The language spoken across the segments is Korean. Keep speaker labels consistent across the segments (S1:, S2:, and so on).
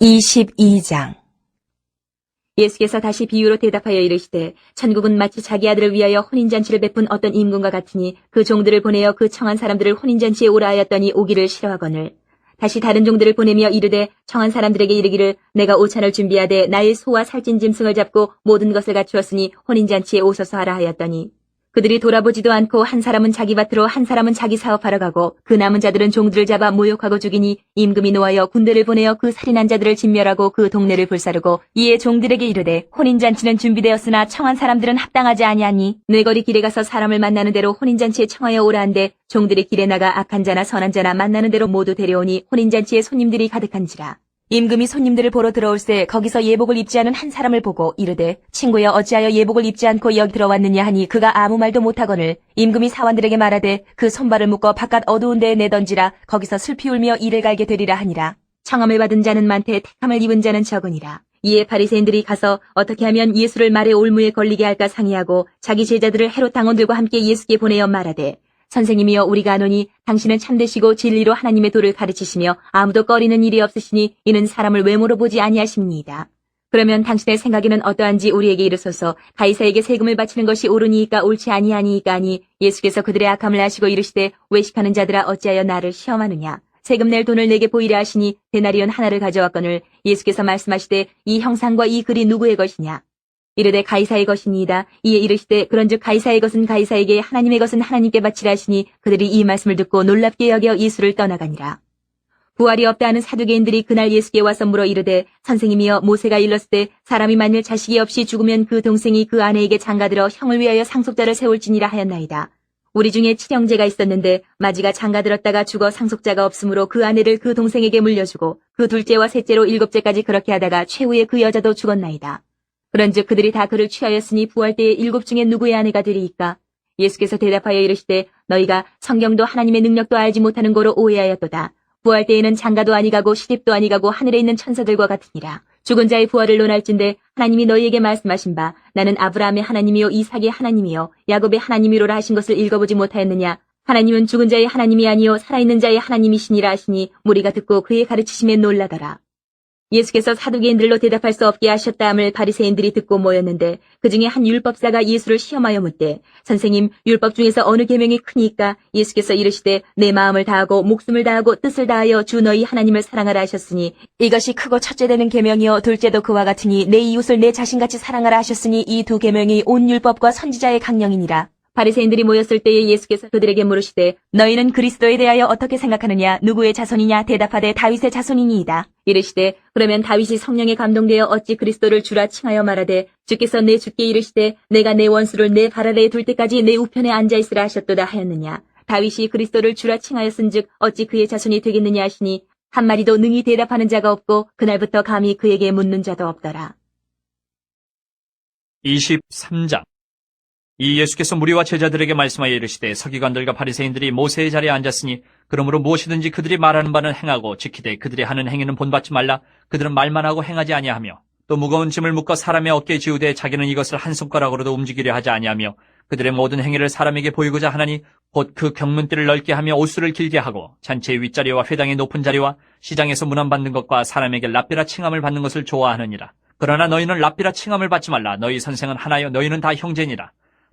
S1: 22장. 예수께서 다시 비유로 대답하여 이르시되 천국은 마치 자기 아들을 위하여 혼인잔치를 베푼 어떤 임금과 같으니 그 종들을 보내어 그 청한 사람들을 혼인잔치에 오라 하였더니 오기를 싫어하거늘. 다시 다른 종들을 보내며 이르되 청한 사람들에게 이르기를 내가 오찬을 준비하되 나의 소와 살찐 짐승을 잡고 모든 것을 갖추었으니 혼인잔치에 오소서 하라 하였더니 그들이 돌아보지도 않고 한 사람은 자기 밭으로 한 사람은 자기 사업하러 가고 그 남은 자들은 종들을 잡아 모욕하고 죽이니 임금이 노하여 군대를 보내어 그 살인한 자들을 진멸하고 그 동네를 불사르고 이에 종들에게 이르되 혼인잔치는 준비되었으나 청한 사람들은 합당하지 아니하니 뇌거리 길에 가서 사람을 만나는 대로 혼인잔치에 청하여 오라 한데 종들이 길에 나가 악한 자나 선한 자나 만나는 대로 모두 데려오니 혼인잔치에 손님들이 가득한지라 임금이 손님들을 보러 들어올 새 거기서 예복을 입지 않은 한 사람을 보고 이르되 친구여 어찌하여 예복을 입지 않고 여기 들어왔느냐 하니 그가 아무 말도 못하거늘 임금이 사원들에게 말하되 그 손발을 묶어 바깥 어두운 데에 내던지라 거기서 슬피 울며 이를 갈게 되리라 하니라. 청함을 받은 자는 많되 택함을 입은 자는 적으니라. 이에 바리새인들이 가서 어떻게 하면 예수를 말의 올무에 걸리게 할까 상의하고 자기 제자들을 헤롯 당원들과 함께 예수께 보내어 말하되 선생님이여 우리가 아노니 당신은 참되시고 진리로 하나님의 도를 가르치시며 아무도 꺼리는 일이 없으시니 이는 사람을 외모로 보지 아니하십니다. 그러면 당신의 생각에는 어떠한지 우리에게 이르소서. 가이사에게 세금을 바치는 것이 옳으니까 옳지 아니하니이까 하니 예수께서 그들의 악함을 아시고 이르시되 외식하는 자들아 어찌하여 나를 시험하느냐? 세금 낼 돈을 내게 보이려 하시니 데나리온 하나를 가져왔거늘 예수께서 말씀하시되 이 형상과 이 글이 누구의 것이냐 이르되 가이사의 것이니이다. 이에 이르시되 그런즉 가이사의 것은 가이사에게 하나님의 것은 하나님께 바치라 하시니 그들이 이 말씀을 듣고 놀랍게 여겨 예수를 떠나가니라. 부활이 없다 하는 사두개인들이 그날 예수께 와서 물어 이르되 선생님이여 모세가 일렀을 때 사람이 만일 자식이 없이 죽으면 그 동생이 그 아내에게 장가들어 형을 위하여 상속자를 세울지니라 하였나이다. 우리 중에 칠형제가 있었는데 마지가 장가들었다가 죽어 상속자가 없으므로 그 아내를 그 동생에게 물려주고 그 둘째와 셋째로 일곱째까지 그렇게 하다가 최후에 그 여자도 죽었나이다. 그런즉 그들이 다 그를 취하였으니 부활 때에 일곱 중에 누구의 아내가 되리이까? 예수께서 대답하여 이르시되 너희가 성경도 하나님의 능력도 알지 못하는 거로 오해하였도다. 부활 때에는 장가도 아니가고 시집도 아니가고 하늘에 있는 천사들과 같으니라. 죽은 자의 부활을 논할진대 하나님이 너희에게 말씀하신 바 나는 아브라함의 하나님이요 이삭의 하나님이요 야곱의 하나님이로라 하신 것을 읽어보지 못하였느냐? 하나님은 죽은 자의 하나님이 아니요 살아있는 자의 하나님이시니라 하시니 무리가 듣고 그의 가르치심에 놀라더라. 예수께서 사두개인들로 대답할 수 없게 하셨다함을 바리새인들이 듣고 모였는데 그 중에 한 율법사가 예수를 시험하여 묻되 선생님 율법 중에서 어느 계명이 크니까 예수께서 이르시되 내 마음을 다하고 목숨을 다하고 뜻을 다하여 주 너희 하나님을 사랑하라 하셨으니 이것이 크고 첫째 되는 계명이요 둘째도 그와 같으니 내 이웃을 내 자신같이 사랑하라 하셨으니 이 두 계명이 온 율법과 선지자의 강령이니라 바리새인들이 모였을 때에 예수께서 그들에게 물으시되 너희는 그리스도에 대하여 어떻게 생각하느냐 누구의 자손이냐 대답하되 다윗의 자손이니이다. 이르시되 그러면 다윗이 성령에 감동되어 어찌 그리스도를 주라 칭하여 말하되 주께서 내 주께 이르시되 내가 내 원수를 내 발 아래에 둘 때까지 내 우편에 앉아 있으라 하셨도다 하였느냐 다윗이 그리스도를 주라 칭하였은즉 어찌 그의 자손이 되겠느냐 하시니 한 마리도 능히 대답하는 자가 없고 그날부터 감히 그에게 묻는 자도 없더라.
S2: 23장 이 예수께서 무리와 제자들에게 말씀하여 이르시되 서기관들과 바리새인들이 모세의 자리에 앉았으니 그러므로 무엇이든지 그들이 말하는 바는 행하고 지키되 그들이 하는 행위는 본받지 말라. 그들은 말만 하고 행하지 아니하며 또 무거운 짐을 묶어 사람의 어깨에 지우되 자기는 이것을 한 손가락으로도 움직이려 하지 아니하며 그들의 모든 행위를 사람에게 보이고자 하나니 곧 그 경문띠를 넓게 하며 옷수를 길게 하고 잔치의 윗자리와 회당의 높은 자리와 시장에서 문안 받는 것과 사람에게 랍비라 칭함을 받는 것을 좋아하느니라. 그러나 너희는 랍비라 칭함을 받지 말라. 너희 선생은 하나요. 너희는 다 형제니라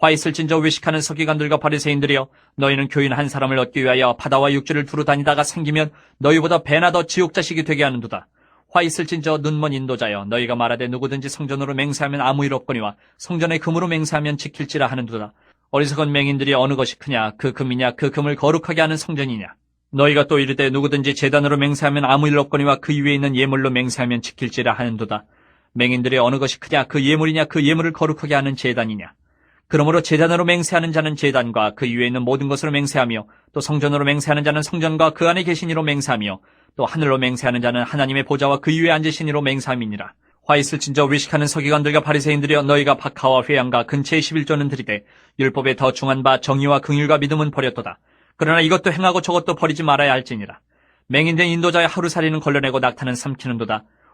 S2: 화 있을진저 외식하는 서기관들과 바리새인들이여 너희는 교인 한 사람을 얻기 위하여 바다와 육지를 두루 다니다가 생기면 너희보다 배나 더 지옥 자식이 되게 하는도다. 화 있을진저 눈먼 인도자여 너희가 말하되 누구든지 성전으로 맹세하면 아무 일 없거니와 성전의 금으로 맹세하면 지킬지라 하는도다. 어리석은 맹인들이 어느 것이 크냐 그 금이냐 그 금을 거룩하게 하는 성전이냐 너희가 또 이르되 누구든지 재단으로 맹세하면 아무 일 없거니와 그 위에 있는 예물로 맹세하면 지킬지라 하는도다. 맹인들이 어느 것이 크냐 그 예물이냐 그 예물을 거룩하게 하는 재단이냐 그러므로 재단으로 맹세하는 자는 재단과 그 위에 있는 모든 것으로 맹세하며 또 성전으로 맹세하는 자는 성전과 그 안에 계신 이로 맹세하며 또 하늘로 맹세하는 자는 하나님의 보좌와 그 위에 앉으신 이로 맹세함이니라. 화 있을 진저 외식하는 서기관들과 바리새인들이여 너희가 박하와 회양과 근체의 11조는 들이되 율법에 더 중한 바 정의와 긍휼과 믿음은 버렸도다. 그러나 이것도 행하고 저것도 버리지 말아야 할지니라. 맹인된 인도자의 하루살이는 걸러내고 낙타는 삼키는도다.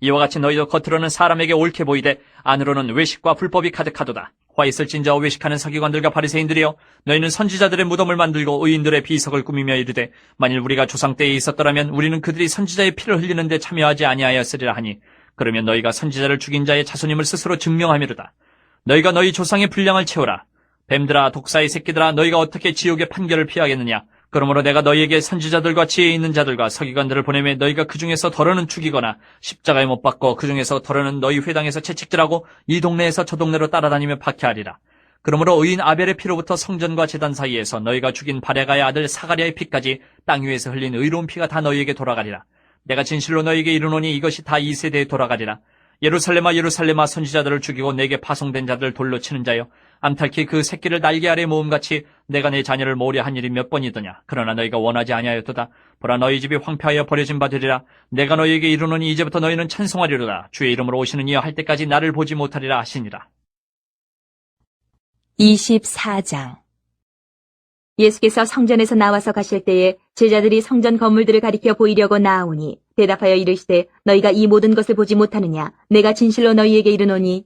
S2: 이와 같이 너희도 겉으로는 사람에게 옳게 보이되 안으로는 외식과 불법이 가득하도다. 화 있을진저 외식하는 서기관들과 바리새인들이여 너희는 선지자들의 무덤을 만들고 의인들의 비석을 꾸미며 이르되 만일 우리가 조상 때에 있었더라면 우리는 그들이 선지자의 피를 흘리는 데 참여하지 아니하였으리라 하니 그러면 너희가 선지자를 죽인 자의 자손임을 스스로 증명하미로다. 너희가 너희 조상의 분량을 채우라. 뱀들아 독사의 새끼들아 너희가 어떻게 지옥의 판결을 피하겠느냐. 그러므로 내가 너희에게 선지자들과 지혜 있는 자들과 서기관들을 보내매 너희가 그 중에서 덜어는 죽이거나 십자가에 못 박고 그 중에서 덜어는 너희 회당에서 채찍질하고 이 동네에서 저 동네로 따라다니며 박해하리라. 그러므로 의인 아벨의 피로부터 성전과 제단 사이에서 너희가 죽인 바레가의 아들 사가랴의 피까지 땅 위에서 흘린 의로운 피가 다 너희에게 돌아가리라. 내가 진실로 너희에게 이르노니 이것이 다 이 세대에 돌아가리라. 예루살렘아 예루살렘아 선지자들을 죽이고 내게 파송된 자들을 돌로 치는 자여 암탈키 그 새끼를 날개 아래 모음같이 내가 내 자녀를 모으려 한 일이 몇 번이더냐? 그러나 너희가 원하지 아니하였도다. 보라 너희 집이 황폐하여 버려진 바 되리라. 내가 너희에게 이르노니 이제부터 너희는 찬송하리로다. 주의 이름으로 오시는 이여 할 때까지 나를 보지 못하리라 하시니라.
S1: 24장. 예수께서 성전에서 나와서 가실 때에 제자들이 성전 건물들을 가리켜 보이려고 나아오니 대답하여 이르시되 너희가 이 모든 것을 보지 못하느냐? 내가 진실로 너희에게 이르노니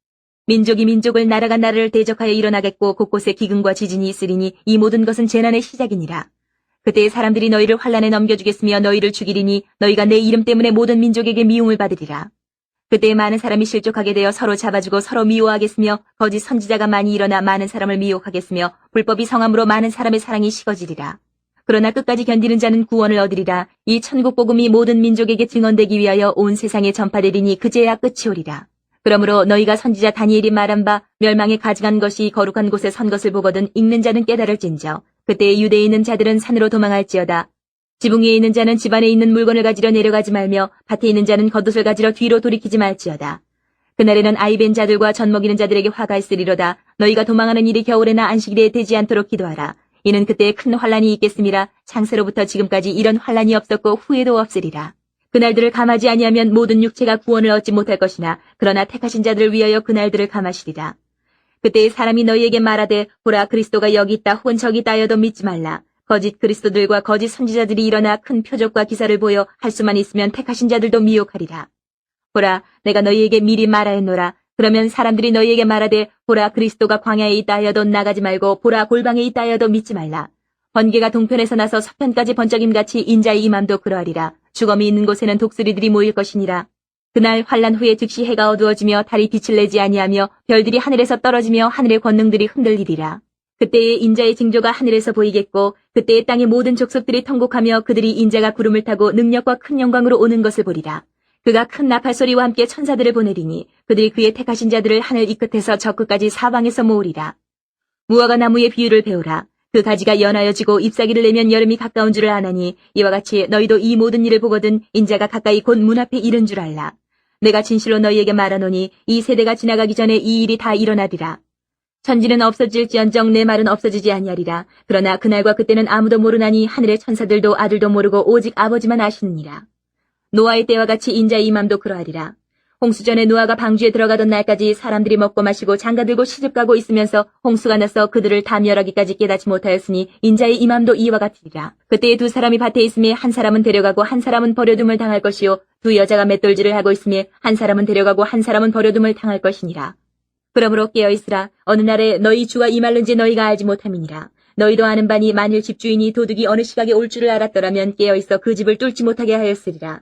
S1: 민족이 민족을 나라가 나라를 대적하여 일어나겠고 곳곳에 기근과 지진이 있으리니 이 모든 것은 재난의 시작이니라. 그때 사람들이 너희를 환란에 넘겨주겠으며 너희를 죽이리니 너희가 내 이름 때문에 모든 민족에게 미움을 받으리라. 그때 많은 사람이 실족하게 되어 서로 잡아주고 서로 미워하겠으며 거짓 선지자가 많이 일어나 많은 사람을 미혹하겠으며 불법이 성함으로 많은 사람의 사랑이 식어지리라. 그러나 끝까지 견디는 자는 구원을 얻으리라. 이 천국 복음이 모든 민족에게 증언되기 위하여 온 세상에 전파되리니 그제야 끝이 오리라. 그러므로 너희가 선지자 다니엘이 말한 바 멸망에 가증한 것이 거룩한 곳에 선 것을 보거든 읽는 자는 깨달을진저. 그때 유대에 있는 자들은 산으로 도망할지어다. 지붕 위에 있는 자는 집안에 있는 물건을 가지러 내려가지 말며 밭에 있는 자는 겉옷을 가지러 뒤로 돌이키지 말지어다. 그날에는 아이벤 자들과 젖 먹이는 자들에게 화가 있으리로다. 너희가 도망하는 일이 겨울에나 안식일에 되지 않도록 기도하라. 이는 그때에 큰 환란이 있겠음이라 창세로부터 지금까지 이런 환란이 없었고 후에도 없으리라. 그날들을 감하지 아니하면 모든 육체가 구원을 얻지 못할 것이나 그러나 택하신 자들을 위하여 그날들을 감하시리라. 그때에 사람이 너희에게 말하되 보라 그리스도가 여기 있다 혹은 저기 있다 하여도 믿지 말라. 거짓 그리스도들과 거짓 선지자들이 일어나 큰 표적과 기사를 보여 할 수만 있으면 택하신 자들도 미혹하리라. 보라, 내가 너희에게 미리 말하였노라. 그러면 사람들이 너희에게 말하되 보라 그리스도가 광야에 있다 하여도 나가지 말고 보라 골방에 있다 하여도 믿지 말라. 번개가 동편에서 나서 서편까지 번쩍임같이 인자의 임함도 그러하리라. 주검이 있는 곳에는 독수리들이 모일 것이니라. 그날 환란 후에 즉시 해가 어두워지며 달이 빛을 내지 아니하며 별들이 하늘에서 떨어지며 하늘의 권능들이 흔들리리라. 그때의 인자의 징조가 하늘에서 보이겠고 그때의 땅의 모든 족속들이 통곡하며 그들이 인자가 구름을 타고 능력과 큰 영광으로 오는 것을 보리라. 그가 큰 나팔 소리와 함께 천사들을 보내리니 그들이 그의 택하신 자들을 하늘 이 끝에서 저 끝까지 사방에서 모으리라. 무화과 나무의 비유를 배우라. 그 가지가 연하여지고 잎사귀를 내면 여름이 가까운 줄을 아나니 이와 같이 너희도 이 모든 일을 보거든 인자가 가까이 곧 문 앞에 이른 줄 알라. 내가 진실로 너희에게 말하노니 이 세대가 지나가기 전에 이 일이 다 일어나리라. 천지는 없어질지언정 내 말은 없어지지 아니하리라. 그러나 그날과 그때는 아무도 모르나니 하늘의 천사들도 아들도 모르고 오직 아버지만 아시느니라. 노아의 때와 같이 인자의 임함도 그러하리라. 홍수전에 노아가 방주에 들어가던 날까지 사람들이 먹고 마시고 장가들고 시집가고 있으면서 홍수가 나서 그들을 다 멸하기까지 깨닫지 못하였으니 인자의 임함도 이와 같으리라. 그때에 두 사람이 밭에 있음에 한 사람은 데려가고 한 사람은 버려둠을 당할 것이요 두 여자가 맷돌질을 하고 있음에 한 사람은 데려가고 한 사람은 버려둠을 당할 것이니라. 그러므로 깨어있으라 어느 날에 너희 주가 임할는지 너희가 알지 못함이니라. 너희도 아는 바니 만일 집주인이 도둑이 어느 시각에 올 줄을 알았더라면 깨어있어 그 집을 뚫지 못하게 하였으리라.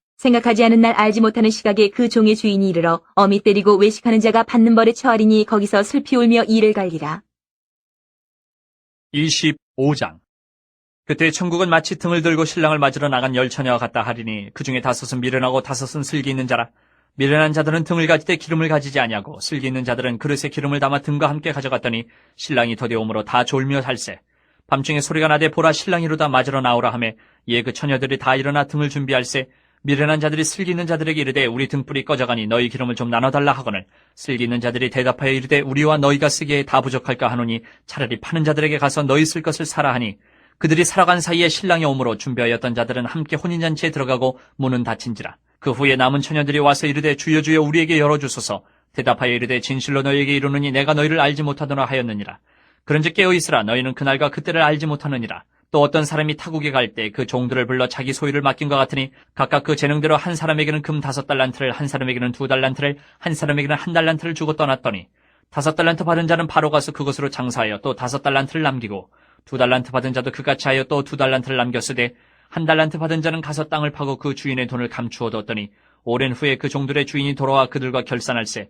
S1: 생각하지 않은 날 알지 못하는 시각에 그 종의 주인이 이르러 어미 때리고 외식하는 자가 받는 벌에 처하리니 거기서 슬피 울며 이를 갈리라.
S2: 25장. 그때 천국은 마치 등을 들고 신랑을 맞으러 나간 열 처녀와 같다 하리니 그 중에 다섯은 미련하고 다섯은 슬기 있는 자라. 미련한 자들은 등을 가지되 기름을 가지지 아니하고 슬기 있는 자들은 그릇에 기름을 담아 등과 함께 가져갔더니 신랑이 더디 오므로 다 졸며 살세. 밤중에 소리가 나되 보라 신랑이로다 맞으러 나오라 하매 이에 그 처녀들이 다 일어나 등을 준비할세 미련한 자들이 슬기 있는 자들에게 이르되 우리 등불이 꺼져가니 너희 기름을 좀 나눠달라 하거늘. 슬기 있는 자들이 대답하여 이르되 우리와 너희가 쓰기에 다 부족할까 하노니 차라리 파는 자들에게 가서 너희 쓸 것을 사라 하니. 그들이 살아간 사이에 신랑이 오므로 준비하였던 자들은 함께 혼인잔치에 들어가고 문은 닫힌지라. 그 후에 남은 처녀들이 와서 이르되 주여 주여 우리에게 열어주소서. 대답하여 이르되 진실로 너희에게 이르노니 내가 너희를 알지 못하더라 하였느니라. 그런즉 깨어 있으라. 너희는 그날과 그때를 알지 못하느니라 또 어떤 사람이 타국에 갈 때 그 종들을 불러 자기 소유를 맡긴 것 같으니 각각 그 재능대로 한 사람에게는 금 다섯 달란트를 한 사람에게는 두 달란트를 한 사람에게는 한 달란트를 주고 떠났더니 다섯 달란트 받은 자는 바로 가서 그것으로 장사하여 또 다섯 달란트를 남기고 두 달란트 받은 자도 그같이 하여 또 두 달란트를 남겼으되 한 달란트 받은 자는 가서 땅을 파고 그 주인의 돈을 감추어 뒀더니 오랜 후에 그 종들의 주인이 돌아와 그들과 결산할세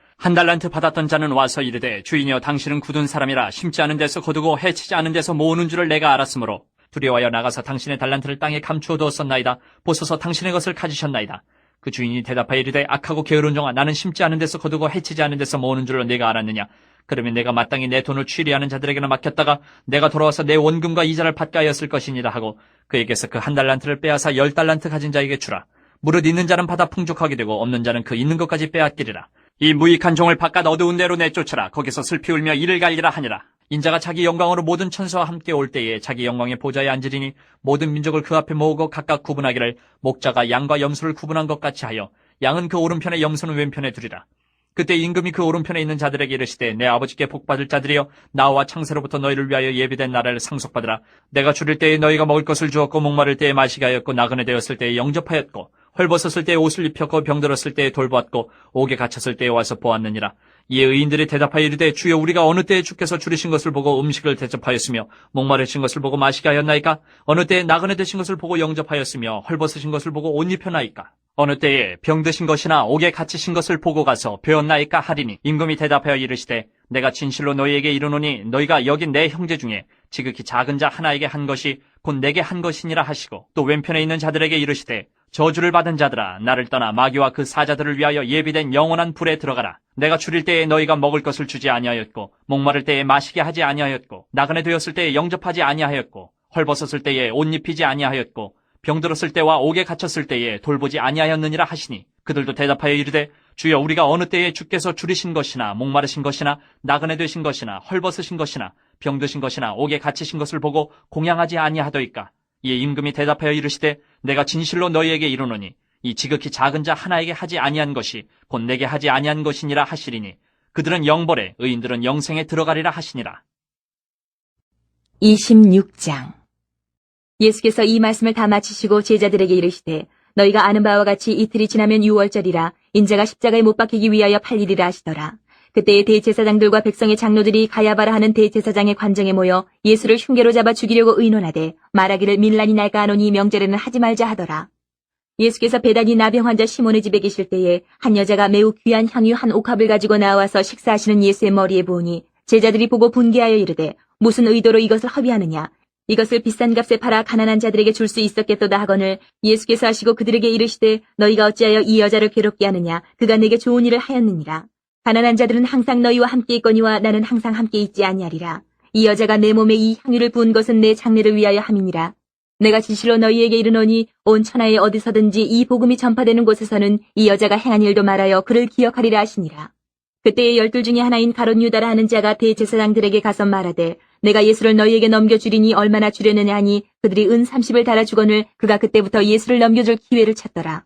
S2: 한 달란트 받았던 자는 와서 이르되 주인이여 당신은 굳은 사람이라 심지 않은 데서 거두고 해치지 않은 데서 모으는 줄을 내가 알았으므로 두려워하여 나가서 당신의 달란트를 땅에 감추어 두었었나이다. 보소서 당신의 것을 가지셨나이다. 그 주인이 대답하여 이르되 악하고 게으른 종아 나는 심지 않은 데서 거두고 해치지 않은 데서 모으는 줄로 내가 알았느냐? 그러면 내가 마땅히 내 돈을 취리하는 자들에게나 맡겼다가 내가 돌아와서 내 원금과 이자를 받게 하였을 것이니라 하고 그에게서 그 한 달란트를 빼앗아 열 달란트 가진 자에게 주라. 무릇 있는 자는 받아 풍족하게 되고 없는 자는 그 있는 것까지 빼앗기리라 이 무익한 종을 바깥 어두운 데로 내쫓으라. 거기서 슬피 울며 이를 갈리라 하니라. 인자가 자기 영광으로 모든 천사와 함께 올 때에 자기 영광의 보좌에 앉으리니 모든 민족을 그 앞에 모으고 각각 구분하기를 목자가 양과 염소를 구분한 것 같이 하여 양은 그 오른편에 염소는 왼편에 두리라. 그때 임금이 그 오른편에 있는 자들에게 이르시되 내 아버지께 복받을 자들이여 나와 창세로부터 너희를 위하여 예비된 나라를 상속받으라. 내가 줄일 때에 너희가 먹을 것을 주었고 목마를 때에 마시게 하였고 나그네 되었을 때에 영접하였고 헐벗었을 때에 옷을 입혔고 병들었을 때에 돌보았고 옥에 갇혔을 때에 와서 보았느니라. 이에 의인들이 대답하여 이르되 주여 우리가 어느 때에 주께서 줄이신 것을 보고 음식을 대접하였으며 목마르신 것을 보고 마시게 하였나이까 어느 때에 나그네 되신 것을 보고 영접하였으며 헐벗으신 것을 보고 옷 입혔나이까 어느 때에 병드신 것이나 옥에 갇히신 것을 보고 가서 배웠나이까 하리니 임금이 대답하여 이르시되 내가 진실로 너희에게 이르노니 너희가 여긴 내 형제 중에 지극히 작은 자 하나에게 한 것이 곧 내게 한 것이니라 하시고 또 왼편에 있는 자들에게 이르시되 저주를 받은 자들아 나를 떠나 마귀와 그 사자들을 위하여 예비된 영원한 불에 들어가라. 내가 줄일 때에 너희가 먹을 것을 주지 아니하였고 목마를 때에 마시게 하지 아니하였고 나그네 되었을 때에 영접하지 아니하였고 헐벗었을 때에 옷 입히지 아니하였고 병들었을 때와 옥에 갇혔을 때에 돌보지 아니하였느니라 하시니 그들도 대답하여 이르되 주여 우리가 어느 때에 주께서 줄이신 것이나 목마르신 것이나 나그네 되신 것이나 헐벗으신 것이나 병드신 것이나 옥에 갇히신 것을 보고 공양하지 아니하더이까? 이에 임금이 대답하여 이르시되 내가 진실로 너희에게 이르노니 이 지극히 작은 자 하나에게 하지 아니한 것이 곧 내게 하지 아니한 것이니라 하시리니 그들은 영벌에 의인들은 영생에 들어가리라 하시니라
S1: 26장 예수께서 이 말씀을 다 마치시고 제자들에게 이르시되 너희가 아는 바와 같이 이틀이 지나면 유월절이라 인자가 십자가에 못 박히기 위하여 팔리리라 하시더라. 그때의 대제사장들과 백성의 장로들이 가야바라 하는 대제사장의 관정에 모여 예수를 흉계로 잡아 죽이려고 의논하되 말하기를 밀란이 날까 하노니 명절에는 하지 말자 하더라. 예수께서 배단이 나병 환자 시몬의 집에 계실 때에 한 여자가 매우 귀한 향유 한 옥합을 가지고 나와서 식사하시는 예수의 머리에 부으니 제자들이 보고 분개하여 이르되 무슨 의도로 이것을 허비하느냐? 이것을 비싼 값에 팔아 가난한 자들에게 줄 수 있었겠도다 하거늘 예수께서 하시고 그들에게 이르시되 너희가 어찌하여 이 여자를 괴롭게 하느냐? 그가 내게 좋은 일을 하였느니라 가난한 자들은 항상 너희와 함께 있거니와 나는 항상 함께 있지 아니하리라 이 여자가 내 몸에 이 향유를 부은 것은 내 장례를 위하여 함이니라 내가 진실로 너희에게 이르노니 온 천하에 어디서든지 이 복음이 전파되는 곳에서는 이 여자가 행한 일도 말하여 그를 기억하리라 하시니라. 그때의 열둘 중에 하나인 가롯 유다라 하는 자가 대제사장들에게 가서 말하되 내가 예수를 너희에게 넘겨주리니 얼마나 주려느냐 하니 그들이 은 30을 달아 주거늘 그가 그때부터 예수를 넘겨줄 기회를 찾더라.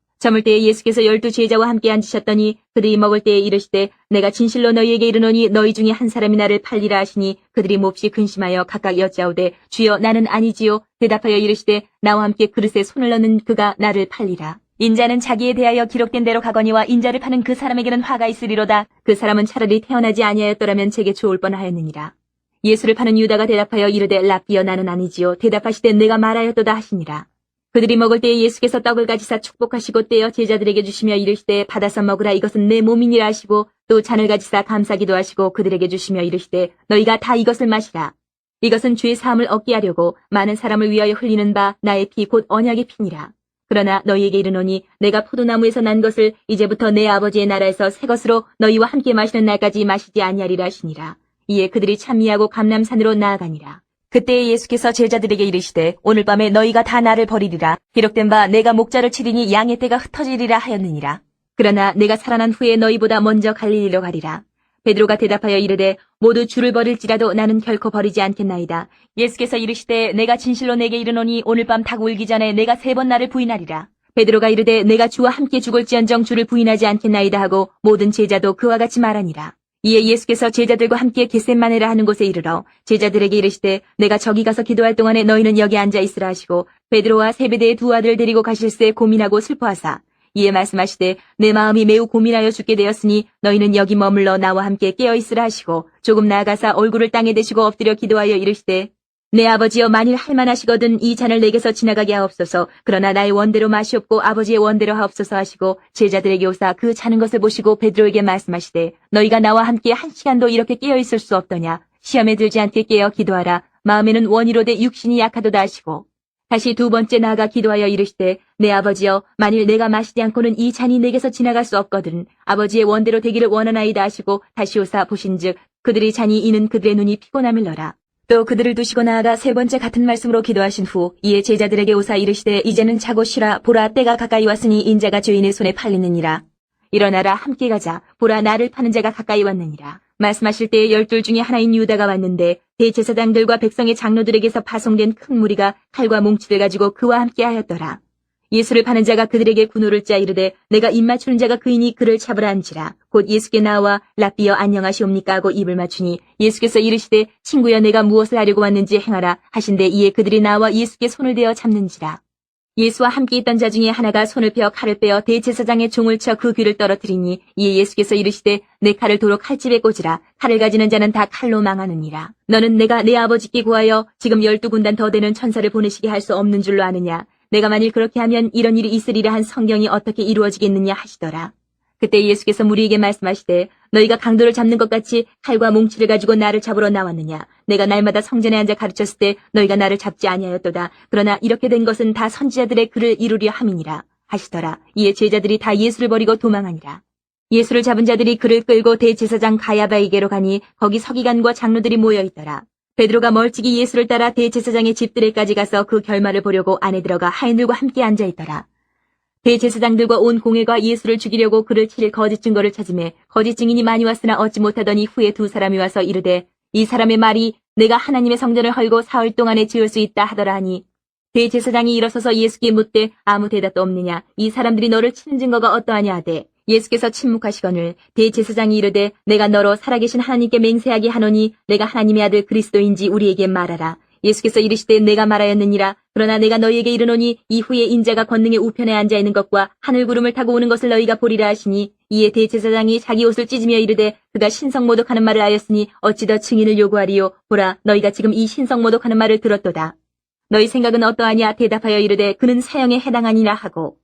S1: 저물 때에 예수께서 열두 제자와 함께 앉으셨더니 그들이 먹을 때에 이르시되 내가 진실로 너희에게 이르노니 너희 중에 한 사람이 나를 팔리라 하시니 그들이 몹시 근심하여 각각 여짜오되 주여 나는 아니지요 대답하여 이르시되 나와 함께 그릇에 손을 넣는 그가 나를 팔리라. 인자는 자기에 대하여 기록된 대로 가거니와 인자를 파는 그 사람에게는 화가 있으리로다. 그 사람은 차라리 태어나지 아니하였더라면 제게 좋을 뻔하였느니라. 예수를 파는 유다가 대답하여 이르되 랍비여 나는 아니지요. 대답하시되 내가 말하였도다 하시니라. 그들이 먹을 때에 예수께서 떡을 가지사 축복하시고 떼어 제자들에게 주시며 이르시되 받아서 먹으라 이것은 내 몸이니라 하시고 또 잔을 가지사 감사기도 하시고 그들에게 주시며 이르시되 너희가 다 이것을 마시라. 이것은 죄 사함을 얻게 하려고 많은 사람을 위하여 흘리는 바 나의 피 곧 언약의 피니라. 그러나 너희에게 이르노니 내가 포도나무에서 난 것을 이제부터 내 아버지의 나라에서 새 것으로 너희와 함께 마시는 날까지 마시지 아니하리라 하시니라. 이에 그들이 찬미하고 감남산으로 나아가니라. 그때 예수께서 제자들에게 이르시되 오늘 밤에 너희가 다 나를 버리리라. 기록된 바 내가 목자를 치리니 양의 떼가 흩어지리라 하였느니라. 그러나 내가 살아난 후에 너희보다 먼저 갈릴리로 가리라. 베드로가 대답하여 이르되 모두 주를 버릴지라도 나는 결코 버리지 않겠나이다. 예수께서 이르시되 내가 진실로 내게 이르노니 오늘 밤 닭 울기 전에 내가 세 번 나를 부인하리라. 베드로가 이르되 내가 주와 함께 죽을지언정 주를 부인하지 않겠나이다 하고 모든 제자도 그와 같이 말하니라. 이에 예수께서 제자들과 함께 겟셋마네라 하는 곳에 이르러 제자들에게 이르시되 내가 저기 가서 기도할 동안에 너희는 여기 앉아 있으라 하시고 베드로와 세베대의 두 아들을 데리고 가실새 고민하고 슬퍼하사 이에 말씀하시되 내 마음이 매우 고민하여 죽게 되었으니 너희는 여기 머물러 나와 함께 깨어 있으라 하시고 조금 나아가사 얼굴을 땅에 대시고 엎드려 기도하여 이르시되 내 아버지여 만일 할만하시거든 이 잔을 내게서 지나가게 하옵소서. 그러나 나의 원대로 마시옵고 아버지의 원대로 하옵소서 하시고 제자들에게 오사 그 자는 것을 보시고 베드로에게 말씀하시되 너희가 나와 함께 한 시간도 이렇게 깨어 있을 수 없더냐. 시험에 들지 않게 깨어 기도하라. 마음에는 원이로 돼 육신이 약하도다 하시고. 다시 두 번째 나아가 기도하여 이르시되 내 아버지여 만일 내가 마시지 않고는 이 잔이 내게서 지나갈 수 없거든 아버지의 원대로 되기를 원하나이다 하시고 다시 오사 보신즉 그들이 잔이 이는 그들의 눈이 피곤함을 너라 또 그들을 두시고 나아가 세 번째 같은 말씀으로 기도하신 후 이에 제자들에게 오사 이르시되 이제는 자고 쉬라. 보라 때가 가까이 왔으니 인자가 죄인의 손에 팔리느니라. 일어나라 함께 가자. 보라 나를 파는 자가 가까이 왔느니라. 말씀하실 때에 열둘 중에 하나인 유다가 왔는데 대제사장들과 백성의 장로들에게서 파송된 큰 무리가 칼과 몽치를 가지고 그와 함께 하였더라 예수를 파는 자가 그들에게 군호를 짜 이르되 내가 입 맞추는 자가 그이니 그를 잡으라 한지라. 곧 예수께 나와 랍비여 안녕하시옵니까 하고 입을 맞추니 예수께서 이르시되 친구여 내가 무엇을 하려고 왔는지 행하라 하신데 이에 그들이 나와 예수께 손을 대어 잡는지라. 예수와 함께 있던 자 중에 하나가 손을 펴 칼을 빼어 대제사장의 종을 쳐 그 귀를 떨어뜨리니 이에 예수께서 이르시되 내 칼을 도로 칼집에 꽂으라. 칼을 가지는 자는 다 칼로 망하느니라. 너는 내가 내 아버지께 구하여 지금 열두 군단 더 되는 천사를 보내시게 할 수 없는 줄로 아느냐 내가 만일 그렇게 하면 이런 일이 있으리라 한 성경이 어떻게 이루어지겠느냐 하시더라. 그때 예수께서 무리에게 말씀하시되 너희가 강도를 잡는 것 같이 칼과 몽치를 가지고 나를 잡으러 나왔느냐. 내가 날마다 성전에 앉아 가르쳤을 때 너희가 나를 잡지 아니하였도다. 그러나 이렇게 된 것은 다 선지자들의 글을 이루려 함이니라 하시더라. 이에 제자들이 다 예수를 버리고 도망하니라. 예수를 잡은 자들이 그를 끌고 대제사장 가야바에게로 가니 거기 서기관과 장로들이 모여 있더라. 베드로가 멀찍이 예수를 따라 대제사장의 집들에까지 가서 그 결말을 보려고 안에 들어가 하인들과 함께 앉아 있더라. 대제사장들과 온 공회가 예수를 죽이려고 그를 치릴 거짓 증거를 찾음에 거짓 증인이 많이 왔으나 얻지 못하더니 후에 두 사람이 와서 이르되 이 사람의 말이 내가 하나님의 성전을 헐고 사흘 동안에 지을 수 있다 하더라 하니 대제사장이 일어서서 예수께 묻되 아무 대답도 없느냐 이 사람들이 너를 치는 증거가 어떠하냐 하되 예수께서 침묵하시거늘 대제사장이 이르되 내가 너로 살아계신 하나님께 맹세하게 하노니 내가 하나님의 아들 그리스도인지 우리에게 말하라. 예수께서 이르시되 내가 말하였느니라. 그러나 내가 너희에게 이르노니 이후에 인자가 권능의 우편에 앉아 있는 것과 하늘 구름을 타고 오는 것을 너희가 보리라 하시니 이에 대제사장이 자기 옷을 찢으며 이르되 그가 신성모독하는 말을 하였으니 어찌 더 증인을 요구하리요. 보라 너희가 지금 이 신성모독하는 말을 들었도다. 너희 생각은 어떠하냐 대답하여 이르되 그는 사형에 해당하니라 하고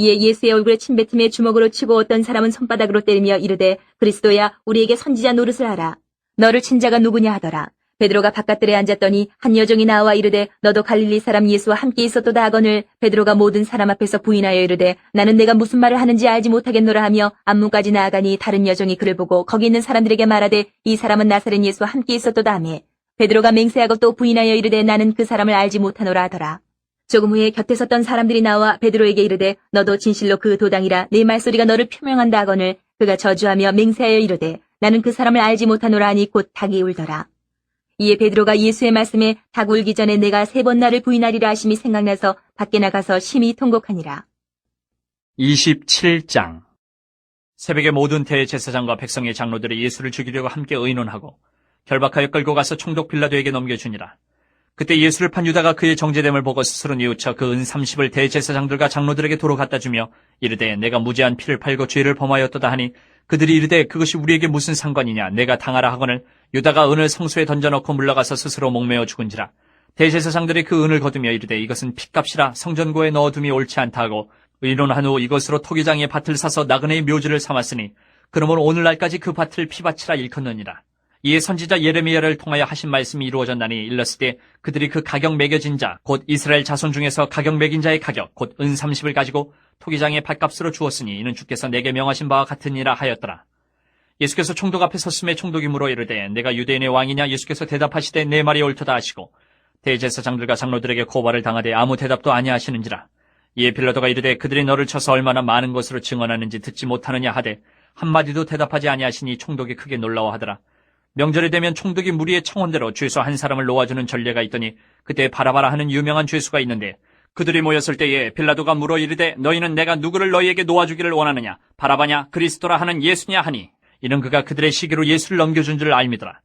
S1: 이에 예수의 얼굴에 침뱉음에 주먹으로 치고 어떤 사람은 손바닥으로 때리며 이르되 그리스도야 우리에게 선지자 노릇을 하라. 너를 친 자가 누구냐 하더라. 베드로가 바깥들에 앉았더니 한 여종이 나와 이르되 너도 갈릴리 사람 예수와 함께 있었도다 하거늘 베드로가 모든 사람 앞에서 부인하여 이르되 나는 내가 무슨 말을 하는지 알지 못하겠노라 하며 앞문까지 나아가니 다른 여종이 그를 보고 거기 있는 사람들에게 말하되 이 사람은 나사렛 예수와 함께 있었도다 하며 베드로가 맹세하고 또 부인하여 이르되 나는 그 사람을 알지 못하노라 하더라. 조금 후에 곁에 섰던 사람들이 나와 베드로에게 이르되 너도 진실로 그 도당이라 내 말소리가 너를 표명한다 하거늘 그가 저주하며 맹세하여 이르되 나는 그 사람을 알지 못하노라 하니 곧 닭이 울더라. 이에 베드로가 예수의 말씀에 닭 울기 전에 내가 세 번 나를 부인하리라 하심이 생각나서 밖에 나가서 심히 통곡하니라.
S2: 27장 새벽에 모든 대제사장과 백성의 장로들이 예수를 죽이려고 함께 의논하고 결박하여 끌고 가서 총독 빌라도에게 넘겨주니라. 그때 예수를 판 유다가 그의 정제됨을 보고 스스로 뉘우쳐 그 은 30을 대제사장들과 장로들에게 도로 갖다 주며 이르되 내가 무죄한 피를 팔고 죄를 범하였도다 하니 그들이 이르되 그것이 우리에게 무슨 상관이냐? 내가 당하라 하거늘 유다가 은을 성소에 던져넣고 물러가서 스스로 목매어 죽은지라. 대제사장들이 그 은을 거두며 이르되 이것은 핏값이라 성전고에 넣어둠이 옳지 않다 하고 의논한 후 이것으로 토기장의 밭을 사서 나그네의 묘지를 삼았으니 그러므로 오늘날까지 그 밭을 피밭이라 일컫느니라 이에 선지자 예레미야를 통하여 하신 말씀이 이루어졌나니 일렀을 때 그들이 그 가격 매겨진 자 곧 이스라엘 자손 중에서 가격 매긴 자의 가격 곧 은 30을 가지고 토기장의 밭값으로 주었으니 이는 주께서 내게 명하신 바와 같으니라 하였더라. 예수께서 총독 앞에 섰음에 총독이 물어 이르되 내가 유대인의 왕이냐 예수께서 대답하시되 내 말이 옳도다 하시고 대제사장들과 장로들에게 고발을 당하되 아무 대답도 아니하시는지라. 이에 빌라도가 이르되 그들이 너를 쳐서 얼마나 많은 것으로 증언하는지 듣지 못하느냐 하되 한마디도 대답하지 아니하시니 총독이 크게 놀라워하더라. 명절이 되면 총독이 무리의 청원대로 죄수 한 사람을 놓아주는 전례가 있더니 그때 바라바라 하는 유명한 죄수가 있는데 그들이 모였을 때에 빌라도가 물어 이르되 너희는 내가 누구를 너희에게 놓아주기를 원하느냐 바라바냐 그리스도라 하는 예수냐 하니 이는 그가 그들의 시기로 예수를 넘겨준 줄 알미더라.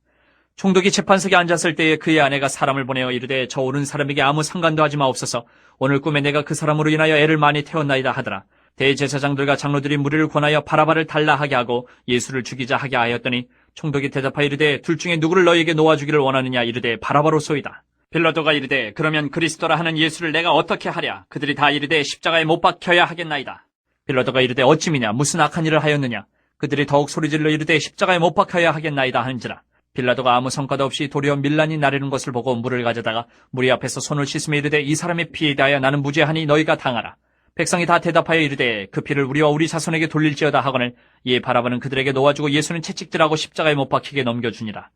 S2: 총독이 재판석에 앉았을 때에 그의 아내가 사람을 보내어 이르되 저 오는 사람에게 아무 상관도 하지 마옵소서 오늘 꿈에 내가 그 사람으로 인하여 애를 많이 태웠나이다 하더라. 대제사장들과 장로들이 무리를 권하여 바라바를 달라 하게 하고 예수를 죽이자 하게 하였더니 총독이 대답하여 이르되 둘 중에 누구를 너희에게 놓아주기를 원하느냐 이르되 바라바로소이다. 빌라도가 이르되 그러면 그리스도라 하는 예수를 내가 어떻게 하랴 그들이 다 이르되 십자가에 못 박혀야 하겠나이다. 빌라도가 이르되 어찌미냐 무슨 악한 일을 하였느냐 그들이 더욱 소리질러 이르되 십자가에 못 박혀야 하겠나이다 하는지라 빌라도가 아무 성과도 없이 도리어 밀란이 나르는 것을 보고 물을 가져다가 무리 앞에서 손을 씻으며 이르되 이 사람의 피에 대하여 나는 무죄하니 너희가 당하라. 백성이 다 대답하여 이르되 그 피를 우리와 우리 자손에게 돌릴지어다 하거늘 이에 바라바는 그들에게 놓아주고 예수는 채찍질하고 십자가에 못 박히게 넘겨주니라.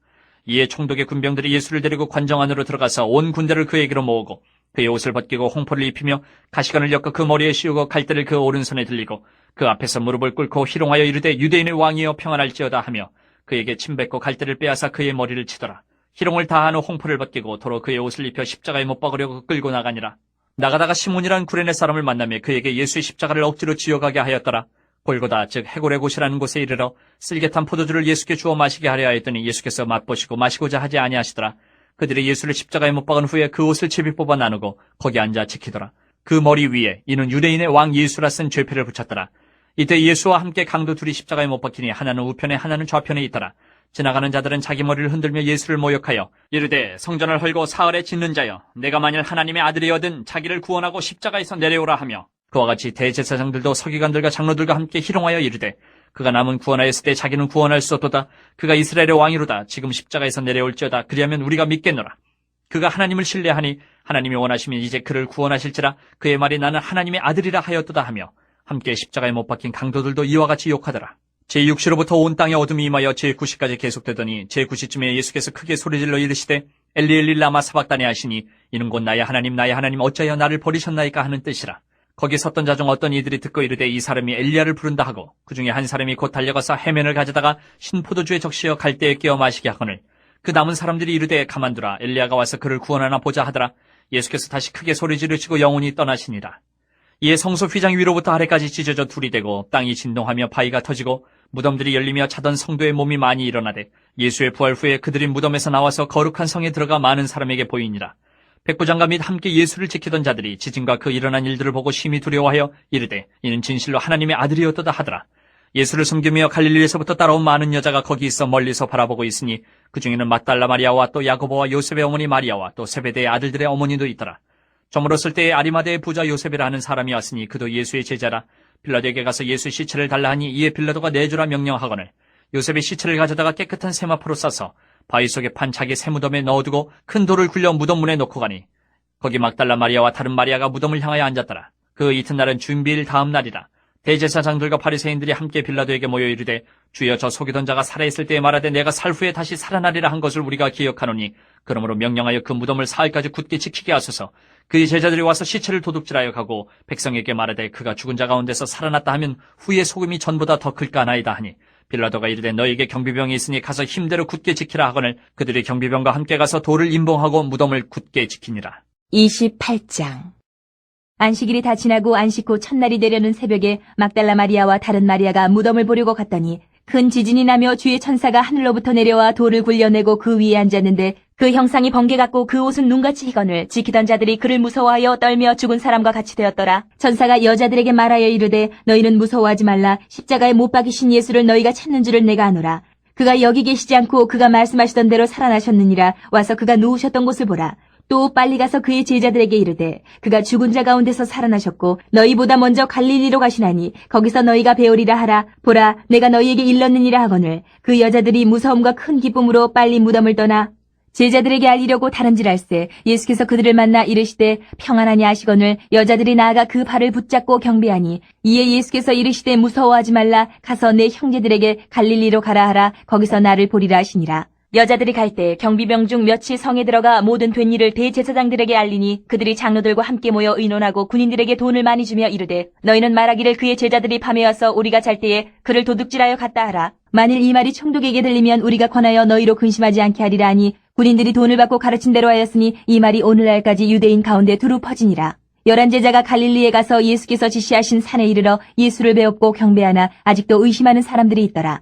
S2: 이에 총독의 군병들이 예수를 데리고 관정 안으로 들어가서 온 군대를 그에게로 모으고 그의 옷을 벗기고 홍포를 입히며 가시관을 엮어 그 머리에 씌우고 갈대를 그 오른손에 들리고 그 앞에서 무릎을 꿇고 희롱하여 이르되 유대인의 왕이여 평안할지어다 하며 그에게 침 뱉고 갈대를 빼앗아 그의 머리를 치더라. 희롱을 다한 후 홍포를 벗기고 도로 그의 옷을 입혀 십자가에 못 박으려고 끌고 나가니라. 나가다가 시몬이란 구레네 사람을 만나며 그에게 예수의 십자가를 억지로 지어가게 하였더라. 골고다 즉 해골의 곳이라는 곳에 이르러 쓸개탄 포도주를 예수께 주어 마시게 하려 하였더니 예수께서 맛보시고 마시고자 하지 아니하시더라. 그들이 예수를 십자가에 못 박은 후에 그 옷을 제비 뽑아 나누고 거기 앉아 지키더라. 그 머리 위에 이는 유대인의 왕 예수라 쓴 죄패를 붙였더라. 이때 예수와 함께 강도 둘이 십자가에 못 박히니 하나는 우편에 하나는 좌편에 있더라. 지나가는 자들은 자기 머리를 흔들며 예수를 모욕하여 이르되 성전을 헐고 사흘에 짓는 자여 내가 만일 하나님의 아들이어든 자기를 구원하고 십자가에서 내려오라 하며 그와 같이 대제사장들도 서기관들과 장로들과 함께 희롱하여 이르되 그가 남은 구원하였을 때 자기는 구원할 수 없도다. 그가 이스라엘의 왕이로다. 지금 십자가에서 내려올지어다. 그리하면 우리가 믿겠노라. 그가 하나님을 신뢰하니 하나님이 원하시면 이제 그를 구원하실지라. 그의 말이 나는 하나님의 아들이라 하였도다 하며 함께 십자가에 못 박힌 강도들도 이와 같이 욕하더라 제6시로부터 온 땅에 어둠이 임하여 제9시까지 계속되더니 제9시쯤에 예수께서 크게 소리질러 이르시되 엘리 엘리 라마 사박다니 하시니 이는 곧 나의 하나님 나의 하나님 어찌하여 나를 버리셨나이까 하는 뜻이라. 거기 섰던 자 중 어떤 이들이 듣고 이르되 이 사람이 엘리야를 부른다 하고 그 중에 한 사람이 곧 달려가서 해면을 가져다가 신포도주에 적시어 갈대에 끼어 마시게 하거늘. 그 남은 사람들이 이르되 가만두라 엘리야가 와서 그를 구원하나 보자 하더라. 예수께서 다시 크게 소리 지르시고 영혼이 떠나시니라. 이에 성소 휘장 위로부터 아래까지 찢어져 둘이 되고 땅이 진동하며 바위가 터지고 무덤들이 열리며 자던 성도의 몸이 많이 일어나되 예수의 부활 후에 그들이 무덤에서 나와서 거룩한 성에 들어가 많은 사람에게 보이니라. 백부장과 및 함께 예수를 지키던 자들이 지진과 그 일어난 일들을 보고 심히 두려워하여 이르되 이는 진실로 하나님의 아들이었도다 하더라. 예수를 섬기며 갈릴리에서부터 따라온 많은 여자가 거기 있어 멀리서 바라보고 있으니 그 중에는 막달라 마리아와 또 야고보와 요셉의 어머니 마리아와 또 세베대의 아들들의 어머니도 있더라. 저물었을 때에 아리마대의 부자 요셉이라는 사람이 왔으니 그도 예수의 제자라 빌라도에게 가서 예수 시체를 달라 하니 이에 빌라도가 내주라 명령하거늘 요셉이 시체를 가져다가 깨끗한 세마포로 싸서 바위 속에 판 자기 새 무덤에 넣어두고 큰 돌을 굴려 무덤 문에 놓고 가니 거기 막달라 마리아와 다른 마리아가 무덤을 향하여 앉았더라. 그 이튿날은 준비일 다음 날이라. 대제사장들과 바리새인들이 함께 빌라도에게 모여 이르되 주여 저 속이던 자가 살아있을 때에 말하되 내가 살 후에 다시 살아나리라 한 것을 우리가 기억하노니 그러므로 명령하여 그 무덤을 사흘까지 굳게 지키게 하소서. 그의 제자들이 와서 시체를 도둑질하여 가고 백성에게 말하되 그가 죽은 자 가운데서 살아났다 하면 후의 소금이 전보다 더 클까 나이다 하니 빌라도가 이르되 너에게 경비병이 있으니 가서 힘대로 굳게 지키라 하거늘 그들이 경비병과 함께 가서 돌을 임봉하고 무덤을 굳게 지키니라.
S1: 28장 안식일이 다 지나고 안식 후 첫날이 되려는 새벽에 막달라 마리아와 다른 마리아가 무덤을 보려고 갔더니 큰 지진이 나며 주의 천사가 하늘로부터 내려와 돌을 굴려내고 그 위에 앉았는데 그 형상이 번개 같고 그 옷은 눈같이 희건을 지키던 자들이 그를 무서워하여 떨며 죽은 사람과 같이 되었더라. 천사가 여자들에게 말하여 이르되 너희는 무서워하지 말라 십자가에 못 박이신 예수를 너희가 찾는 줄을 내가 아노라. 그가 여기 계시지 않고 그가 말씀하시던 대로 살아나셨느니라 와서 그가 누우셨던 곳을 보라. 또 빨리 가서 그의 제자들에게 이르되 그가 죽은 자 가운데서 살아나셨고 너희보다 먼저 갈릴리로 가시나니 거기서 너희가 배우리라 하라. 보라 내가 너희에게 일렀느니라 하거늘 그 여자들이 무서움과 큰 기쁨으로 빨리 무덤을 떠나 제자들에게 알리려고 다른질할세 예수께서 그들을 만나 이르시되 평안하니 하시거늘 여자들이 나아가 그 발을 붙잡고 경배하니 이에 예수께서 이르시되 무서워하지 말라. 가서 내 형제들에게 갈릴리로 가라 하라. 거기서 나를 보리라 하시니라 여자들이 갈 때 경비병 중 몇이 성에 들어가 모든 된 일을 대제사장들에게 알리니 그들이 장로들과 함께 모여 의논하고 군인들에게 돈을 많이 주며 이르되 너희는 말하기를 그의 제자들이 밤에 와서 우리가 잘 때에 그를 도둑질하여 갔다 하라. 만일 이 말이 총독에게 들리면 우리가 권하여 너희로 근심하지 않게 하리라 하니 군인들이 돈을 받고 가르친 대로 하였으니 이 말이 오늘날까지 유대인 가운데 두루 퍼지니라. 열한 제자가 갈릴리에 가서 예수께서 지시하신 산에 이르러 예수를 배웠고 경배하나 아직도 의심하는 사람들이 있더라.